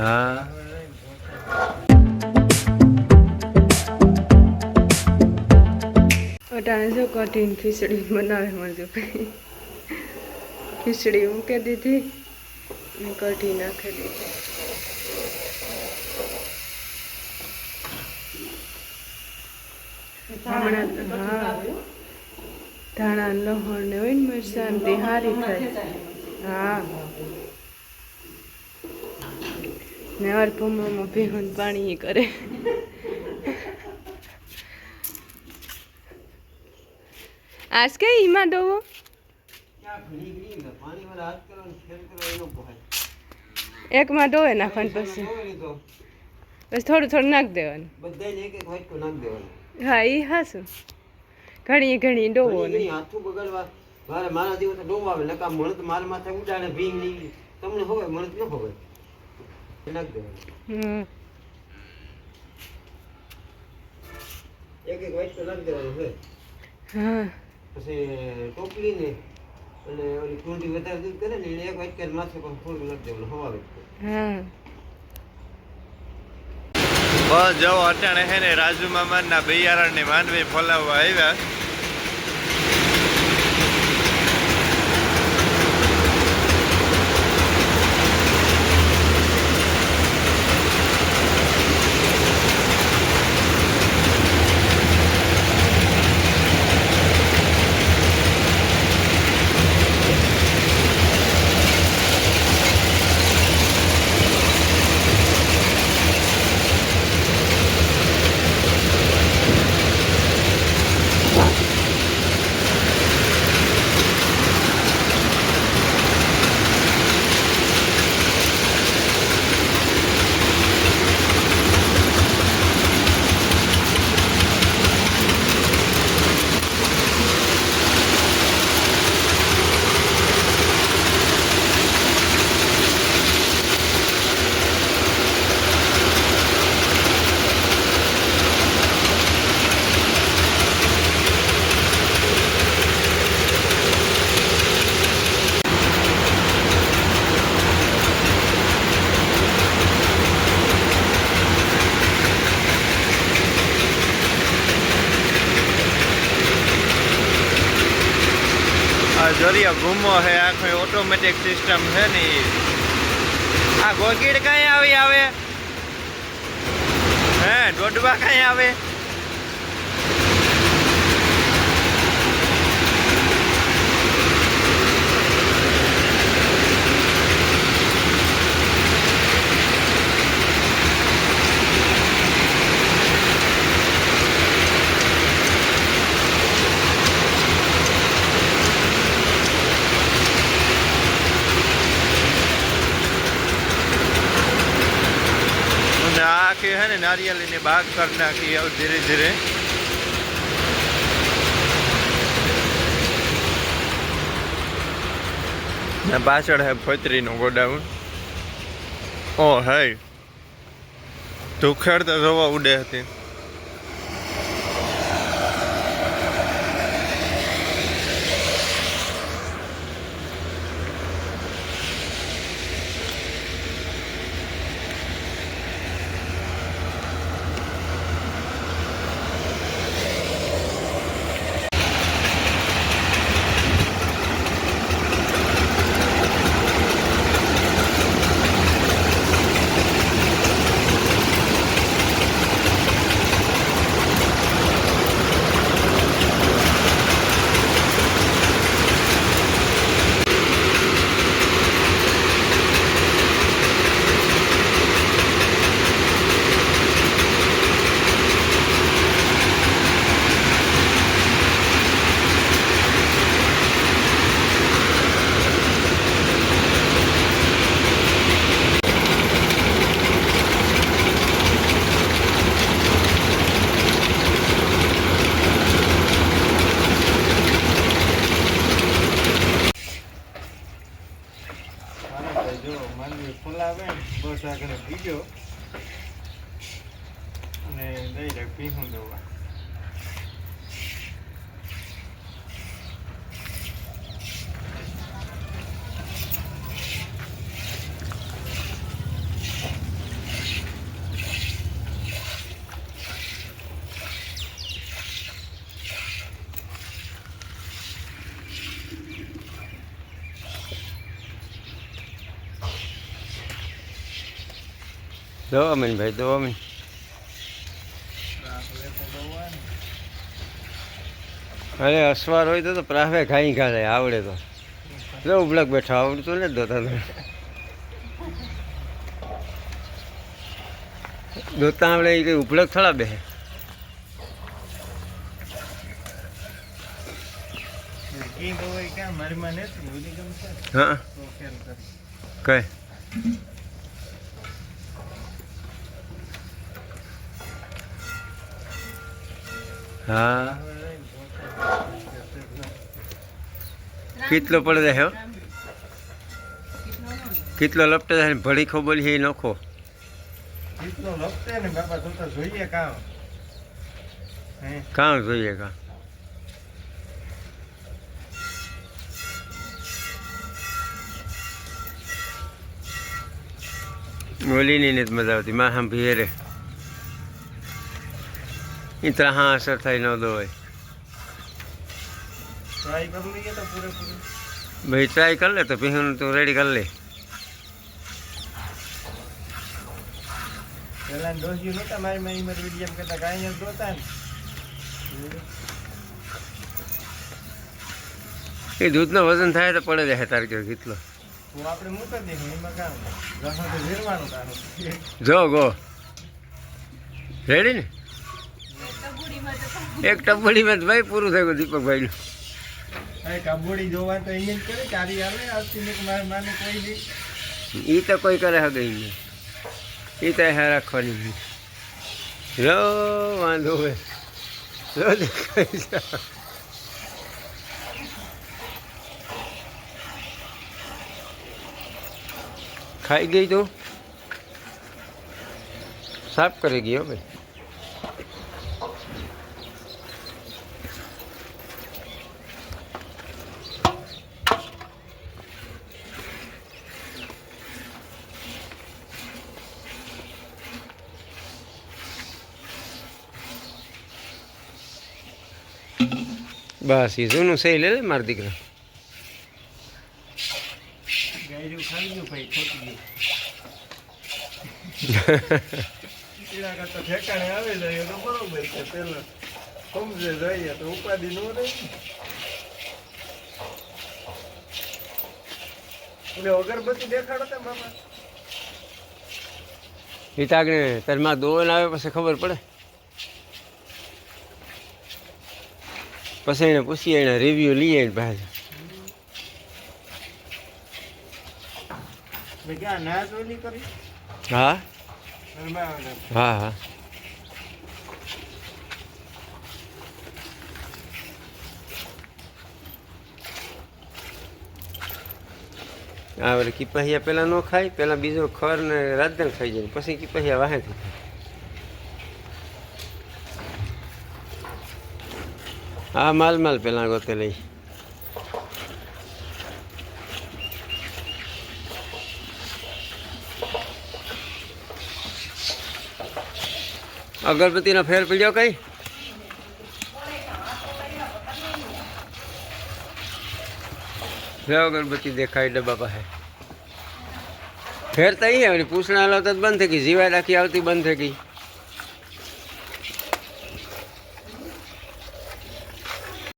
હા. અટાણે જો ખીચડી બનાવે મરજો ખીચડી મૂકી દીધી ને કઢી નાખી દીધી. હમણાં હા. ધાણા, લહણ ને હોય ને મરચાં તે હારી થાય. હા. ને અર્પમાં ભેહું પાણી કરે. આજ કે ઈમાં ડોવો એકમાં ડોવે નાખવાનું પછી. પછી થોડું થોડું નાખી દેવાનું. હા એ હાસું ઘણી ઘણી ડોવો નહીં હાથું બગડવા મારે મારા દિવસે ડોવા આવે નકા મળત મારા માથે ઉડાડે, ભીંગ નહીં તમને હોય મળત ન દેવાનું હમ. એક એક વાટકો નાખી દેવાનું છે. હા. પછી ટોપલી ને અને ઓલી કુંડી વધારે દૂધ કરે ને એક વાટકા માથે પણ ફૂલ નાખી દેવાનું હવા હા. બસ જાઓ અટાણે હે ને રાજુ મામાના બિયારણની માંડવી ફોલાવવા આવ્યા. જરિયો ગુમો છે આખો ઓટોમેટિક સિસ્ટમ છે ને આ ગોગીડ કઈ આવી આવે? હે ડોડવા કઈ આવે અને આ આખી હે ને નારિયેળીની બાગ કરી નાખી હવે ધીરે ધીરે. ને પાછળ હે ફોતરીનું ગોડાઉન. ઓ હે તુખેડ તો જોવા ઉડે હતી. પીહું mình Domin, baik mình. અરે અસવાર હોય તો પ્રાવે ખાઈ ખાલે આવડે તો. જો ઉબળક બેઠો, આવડતું ને દોતા દોતા આવડે એ કઈ ઉપલક થોડા બે? નથી હા. કઈ? હા. કેટલો પડે હો. કેટલો લપટે થાય ભડી ખોબલી છે એ નખો. કેટલો લપટે ને બાપા તો તો જોઈએ કામ કામ જોઈએ કા? ઓલીની નથી મજા આવતી માં હમ ભીરે. એ ત્રાહા અસર થાય ન દો હોય ટ્રાય કરી લઈએ તો પૂરેપૂરી. ભાઈ ટ્રાય કર લે તો પીહું તું રેડી કર લે. એ ડોસ્યું નહોતા મારી માં ઈમર વિડીયમ કરતા કાંઈ જ દોતા ને. એ દૂધનો વજન થાય તો પડે જાય તાર કે કેટલો. તો આપણે મૂકી દઈશું એમાં કામ રસણ તો ઝેરવાનું કામ જો ગો. રેડી ને? એક ટપડીમાં જ ભાઈ પૂરું થયું દીપકભાઈનું. અરે જોવા તો અહીંયા જ કરે ચારી હાલે આવતી ને મારી માને કોઈ નહીં. એ તો કોઈ કરે હગે નહીં. એ તો હે રાખવાની નહીં રો વાંધો હોય રો દેખાય છે. ખાઈ ગઈ તું? સાફ કરી ગયો ભાઈ. બસ એ જૂનું સહી લે લે મારા દીકરા અગરબત્તી દેખાડો તા બાપા એ તાગણે તારમાં દોન આવે પછી ખબર પડે પછી એને પૂછીએ એને રિવ્યુ લઈએ ભાઈ હા? હા હા. આ વળી પહેલાં પેલા ન ખાય પેલા બીજો ખર ને રાજધાન ખાઈ જાય પછી કિપહિયા વાહેથી હા માલ માલ પેલા ગોતે લઈ. અગરબત્તીનો ફેર પડ્યો કઈ? અગરબત્તી દેખાય ડબ્બા પાસે. ફેર તો અહીં આવે પૂછણા હલાવતા જ બંધ થઈ ગઈ, જીવાય રાખી આવતી બંધ થઈ ગઈ.